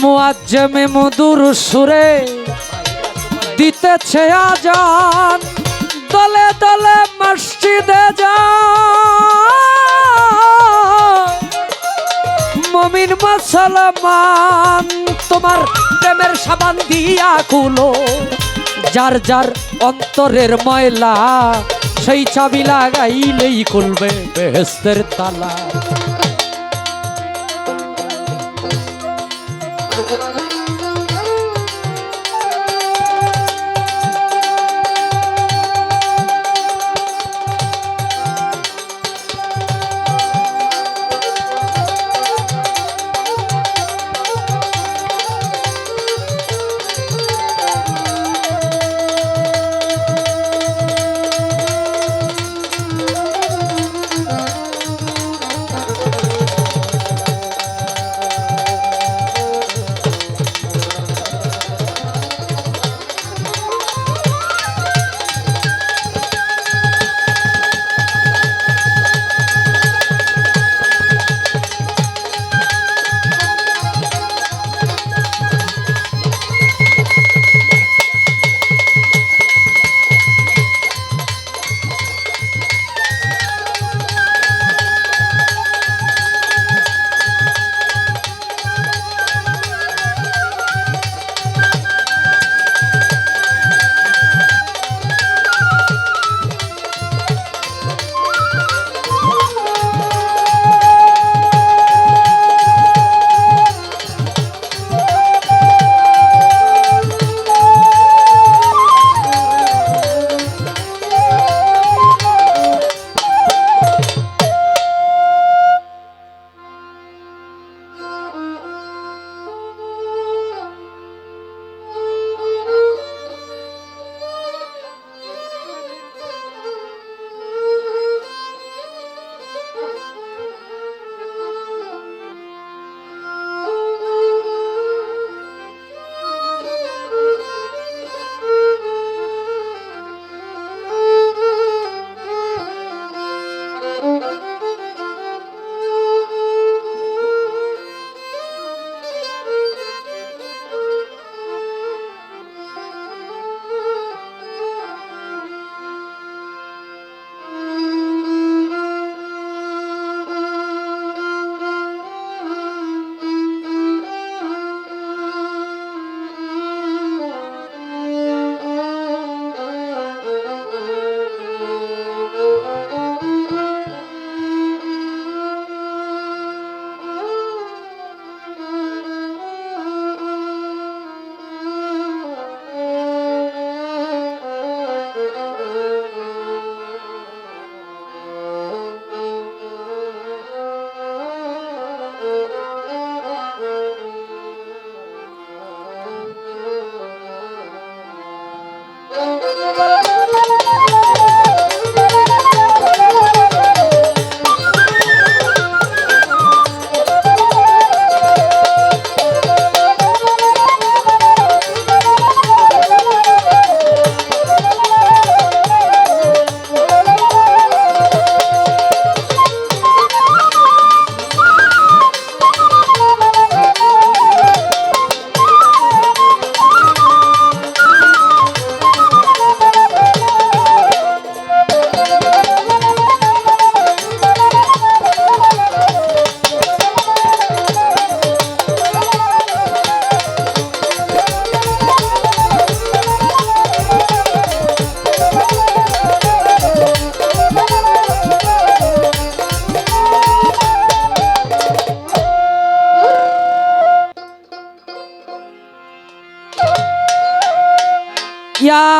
মুয়াজ্জমে মধুর সুরে দিতেছে আজান। দলে দলে মসজিদে যা মমিন মুসলমান, তোমার প্রেমের সাবান দিয়া কুলো যার যার অন্তরের ময়লা, সেই চাবি লাগাইলেই খুলবে বেহেস্তের তালা। Thank you.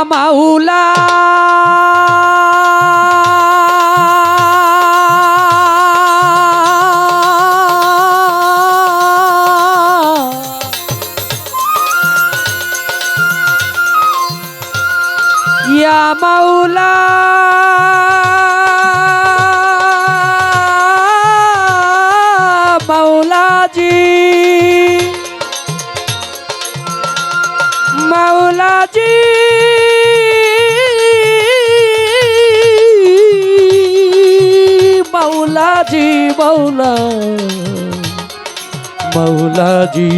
chamar o মাওলাজি মাওলা মৌলাজি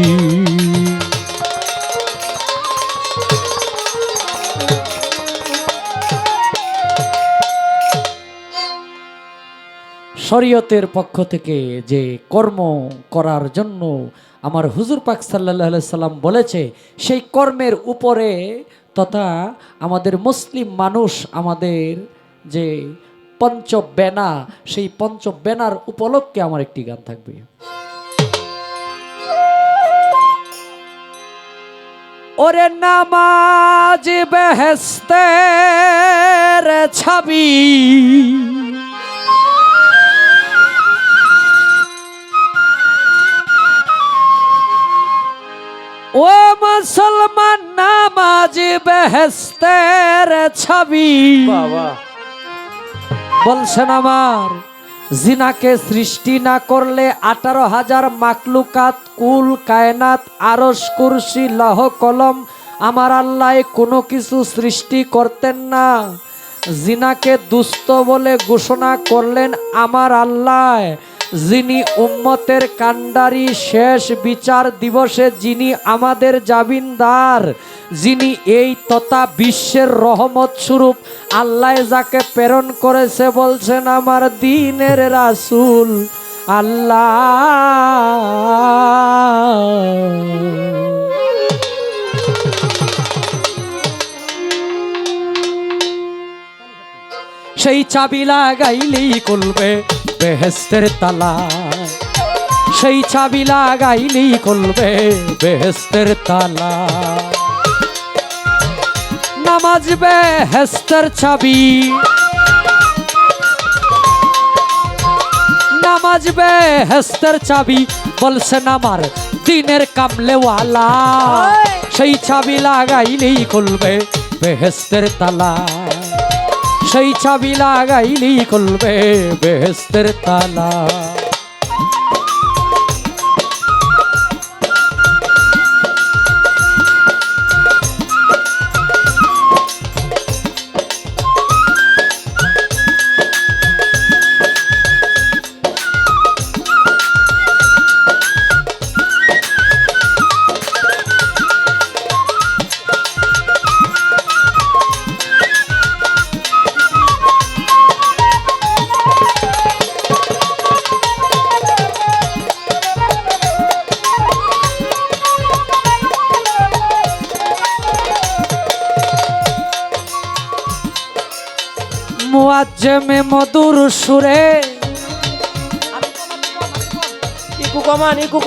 শরীয়তের পক্ষ থেকে যে কর্ম করার জন্য আমার হুজুর পাক সাল্লাহ সাল্লাম বলেছে, সেই কর্মের উপরে তথা আমাদের মুসলিম মানুষ আমাদের যে পঞ্চ বেনা সেই পঞ্চ বেনার উপলক্ষে আমার একটি গান থাকবে। ওরে নামাজ বেহেস্তের ছাবি। ও মুসলমান, নামাজ বেহেস্তের ছবি। বাবা। বলছেন আমার, জিনাকে সৃষ্টি না করলে আঠারো হাজার মাকলুকাত, কুল, কায়নাত আরস কুরসি, লহ, কলম আমার আল্লাহ কোনো কিছু সৃষ্টি করতেন না। জিনাকে দুস্থ বলে ঘোষণা করলেন আমার আল্লাহ। যিনি উম্মতের কাণ্ডারি শেষ বিচার দিবসে যিনি আমাদের জাবিনদার যিনি এই তথা বিশ্বের রহমত স্বরূপ আল্লাহ যাকে প্রেরণ করেছে বলছেন, আমার দিনের রাসূল আল্লাহ। সেই চাবি লাগাইলেই খুলবে। বেহেস্তের তালা। সেই চাবি লাগাইলেই খুলবে বেহেস্তের তালা। নামাজ বেহেস্তের চাবি। নামাজ বেহেস্তের চাবি বলছেন আমার দিনের কামলেওয়ালা। সেই চাবি লাগাইলেই খুলবে বেহেস্তের তালা। সেই চাবি লাগাইলি খুলবে বেহেস্তের তালা। সুরে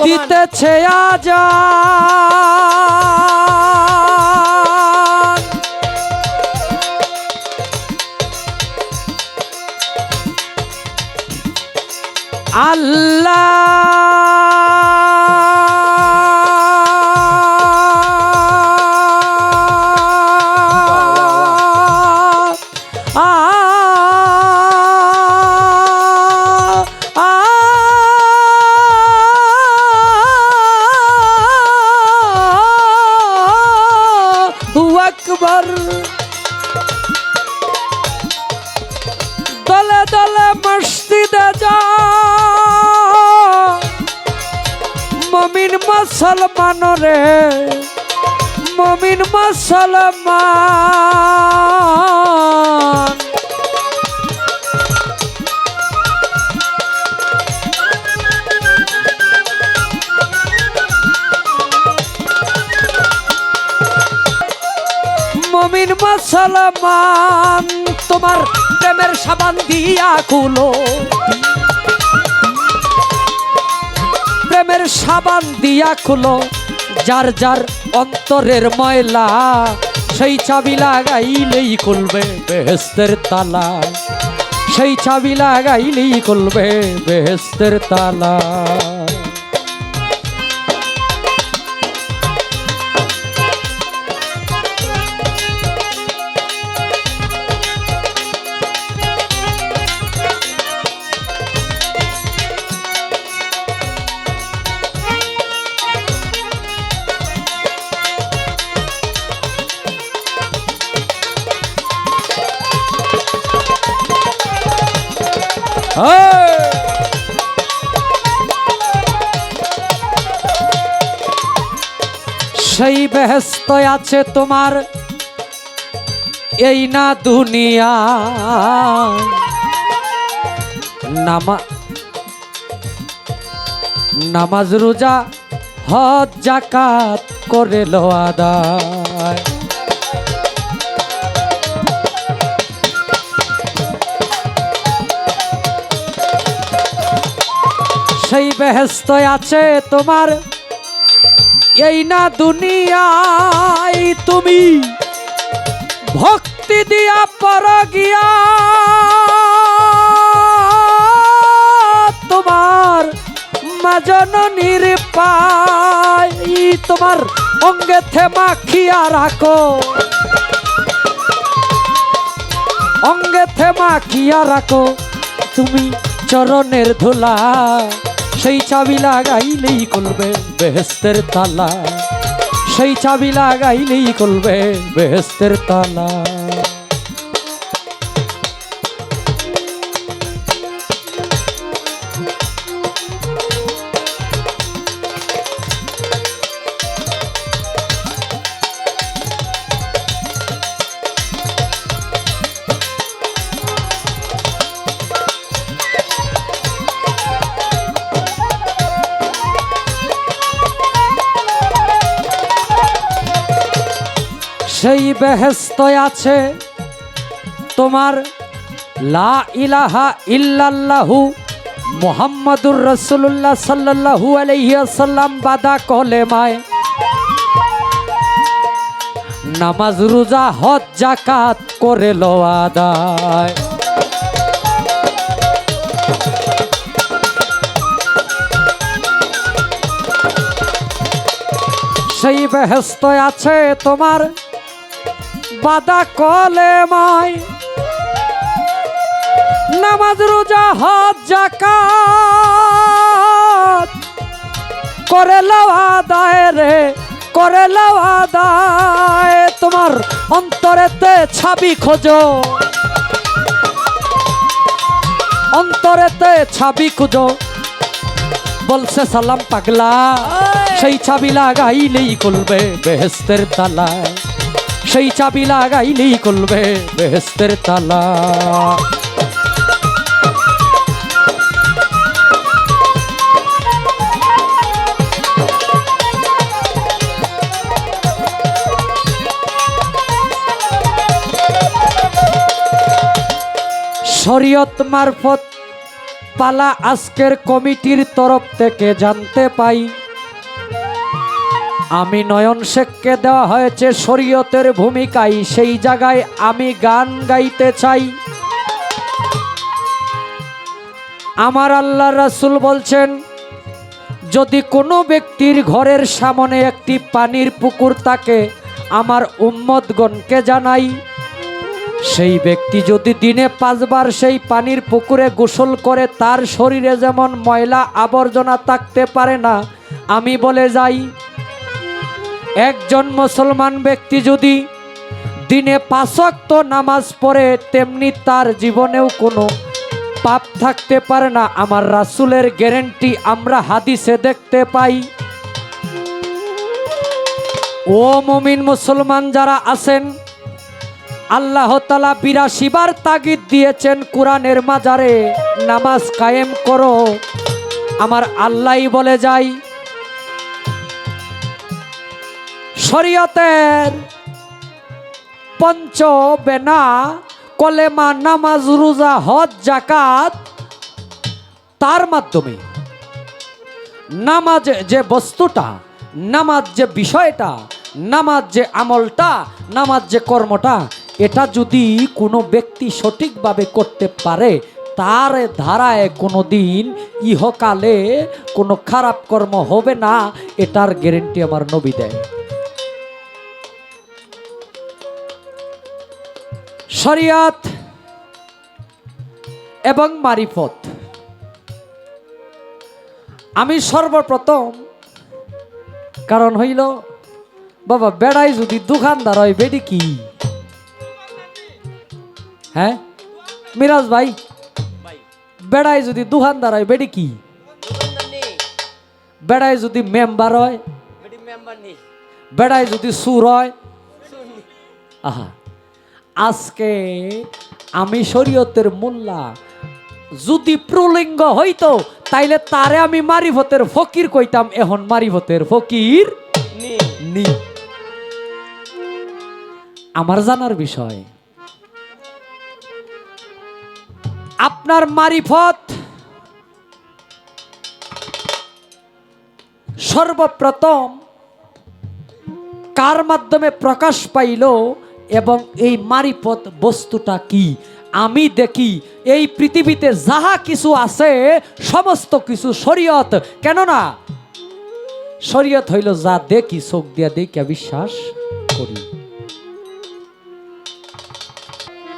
দিতেছে আজান। আল্লাহ মুসলমান রে মমিন মুসলমান। মমিন মুসলমান তোমার প্রেমের সাবান দিয়া কুলো প্রেমের সাবান দিয়া খুলো, যার যার অন্তরের ময়লা, সেই চাবি লাগাইলেই খুলবে বেহেস্তের তালা। সেই চাবি লাগাইলেই খুলবে বেহেস্তের তালা। সেই বেহস্ত আছে তোমার এই না দুনিয়া। নামা নামাজ রোজা হজ জাকাত করে লোয়াদায় সেই বেহেস্ত আছে তোমার। এই না দুনিয়ায় তুমি। ভক্তি দিয়া পর গিয়া তোমার মাজননির পাই তোমার অঙ্গে থেমা খিয়া রাখো। অঙ্গে থেমা খিয়া রাখো, তুমি চরণের ধুলা। সেই চাবি লাগাইলেই করবে বেহেস্তের তালা। সেই চাবি লাগাইলেই করবে বেহেস্তের তালা। সেই বেহেস্ত আছে, তোমার লা ইলাহা ইল্লাল্লাহু মোহাম্মদুর রসুল্লাহ আলাইসাল্লাম বাদা নামাজ, রোজা, হজ জাকাত করে লো আদায়। সেই বেহেস্ত আছে তোমার বাদা কলে মাই। নামাজ রোজা হজ জাকাত করে লওয়া দায় রে করে লওয়া দায় তোমার অন্তরেতে ছাবি খোঁজো। অন্তরেতে ছাবি খুঁজো। বলছে সালাম পাগলা সেই চাবি লাগাইলেই খুলবে বেহেস্তের তালায়। সেই চাবি লাগাইলেই খুলবে বেহেস্তের তালা। শরীয়ত মারফত পালা আজকের কমিটির তরফ থেকে জানতে পাই আমি নয়ন শেখকে দেওয়া হয়েছে শরীয়তের ভূমিকায় সেই জায়গায় আমি গান গাইতে চাই। আমার আল্লাহ রাসূল বলছেন, যদি কোনো ব্যক্তির ঘরের সামনে একটি পানির পুকুর থাকে, আমার উম্মতগণকে জানাই। সেই ব্যক্তি যদি দিনে পাঁচবার সেই পানির পুকুরে গোসল করে, তার শরীরে যেমন ময়লা আবর্জনা থাকতে পারে না, আমি বলে যাই একজন মুসলমান ব্যক্তি যদি দিনে পাঁচক্ত নামাজ পড়ে, তেমনি তার জীবনেও কোনো পাপ থাকতে পারে না। আমার রাসুলের গ্যারেন্টি আমরা হাদিসে দেখতে পাই। ও মমিন মুসলমান যারা আছেন, আল্লাহ তালা বিরাশি বার তাগিদ দিয়েছেন, কোরআনের মাজারে নামাজ কায়েম করো। আমার আল্লাহই বলে যাই শরীয়তের পঞ্চ বেনা কলেমা, নামাজ, রোজা, হজ জাকাত তার মাধ্যমে নামাজ যে বস্তুটা, নামাজ যে বিষয়টা, নামাজ যে আমলটা, নামাজ যে কর্মটা, এটা যদি কোনো ব্যক্তি সঠিকভাবে করতে পারে, তার ধারায় কোনো দিন ইহকালে কোনো খারাপ কর্ম হবে না, এটার গ্যারেন্টি আমার নবী দেয়। শরিয়াত এবং মারিফত। আমি সর্বপ্রথম কারণ হইল বাবা বেড়াই যদি দোকানদার হয় বেডি কি? হ্যাঁ? মিরাজ ভাই বেড়াই যদি দোকানদার হয় বেডি কি? বেড়াই যদি মেম্বার হয় বেড়াই যদি সুর হয় আহা। আজকে আমি শরীয়তের মোল্লা। যদি প্রলিঙ্গ হইতো তাইলে তারে আমি মারিফতের ফকির কইতাম এখন মারিফতের ফকির নি। নি। আমার জানার বিষয় আপনার মারিফত সর্বপ্রথম কার মাধ্যমে প্রকাশ পাইল? এবং এই মারিপথ বস্তুটা কি? আমি দেখি এই পৃথিবীতে যাহা কিছু আছে, সমস্ত কিছু শরীয়ত। কেননা? শরীয়ত হইল যা দেখি, চোখ দিয়া দেখিয়া বিশ্বাস করি।